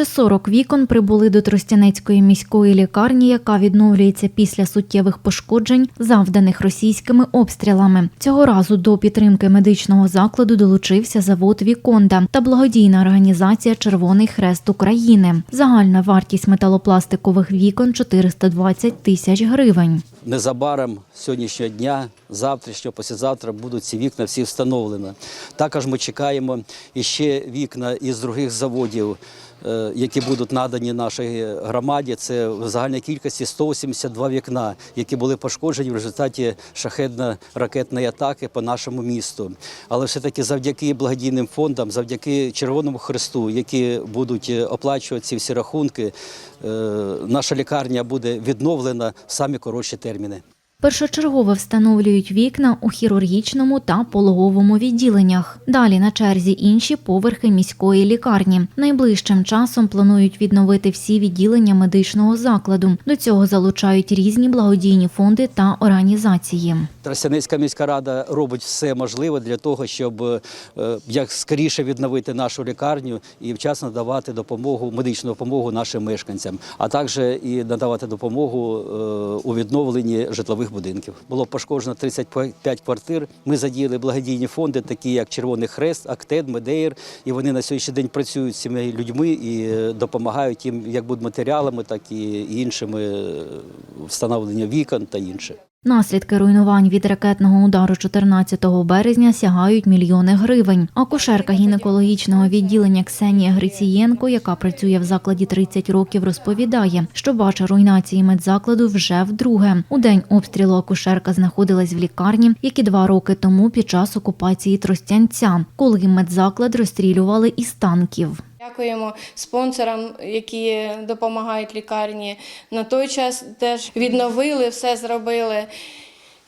Ще 40 вікон прибули до Тростянецької міської лікарні, яка відновлюється після суттєвих пошкоджень, завданих російськими обстрілами. Цього разу до підтримки медичного закладу долучився завод Віконда та благодійна організація Червоний Хрест України. Загальна вартість металопластикових вікон 420 тисяч гривень. Незабаром сьогоднішнього дня, завтрашнього, післязавтра будуть ці вікна всі встановлені. Також ми чекаємо іще вікна із других заводів, які будуть надані нашій громаді. Це в загальній кількості 182 вікна, які були пошкоджені в результаті шахедно-ракетної атаки по нашому місту. Але все-таки завдяки благодійним фондам, завдяки Червоному Хресту, які будуть оплачувати ці всі рахунки, е, наша лікарня буде відновлена в самі коротші терміни. Першочергово встановлюють вікна у хірургічному та пологовому відділеннях. Далі на черзі інші поверхи міської лікарні. Найближчим часом планують відновити всі відділення медичного закладу. До цього залучають різні благодійні фонди та організації. Тростянецька міська рада робить все можливе для того, щоб е, як скоріше відновити нашу лікарню і вчасно давати допомогу, медичну допомогу нашим мешканцям, а також і надавати допомогу е, у відновленні житлових будинків. Було пошкоджено 35 квартир. Ми задіяли благодійні фонди, такі як Червоний Хрест, Актед, Медеєр, і вони на сьогоднішній день працюють з цими людьми і е, допомагають їм як будматеріалами, так і іншими встановлення встановленням вікон та інше. Наслідки руйнувань від ракетного удару 14 березня сягають мільйони гривень. Акушерка гінекологічного відділення Ксенія Грицієнко, яка працює в закладі 30 років, розповідає, що бачить руйнації медзакладу вже вдруге. У день обстрілу акушерка знаходилась в лікарні, як і два роки тому під час окупації Тростянця, коли медзаклад розстрілювали із танків. Дякуємо спонсорам, які допомагають лікарні. На той час теж відновили, все зробили.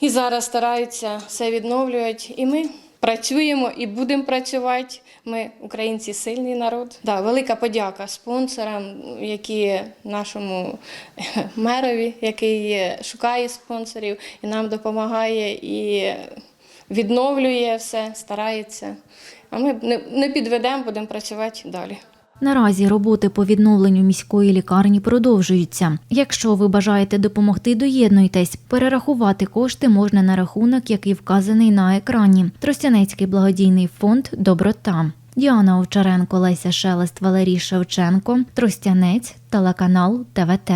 І зараз стараються все відновлюють. І ми працюємо і будемо працювати. Ми українці сильний народ. Да, велика подяка спонсорам, які нашому мерові, який шукає спонсорів і нам допомагає і відновлює все, старається. А ми не, підведемо, будемо працювати далі. Наразі роботи по відновленню міської лікарні продовжуються. Якщо ви бажаєте допомогти, доєднуйтесь. Перерахувати кошти можна на рахунок, який вказаний на екрані. Тростянецький благодійний фонд Доброта. Діана Овчаренко, Леся Шелест, Валерій Шевченко, Тростянець, телеканал ТВТ.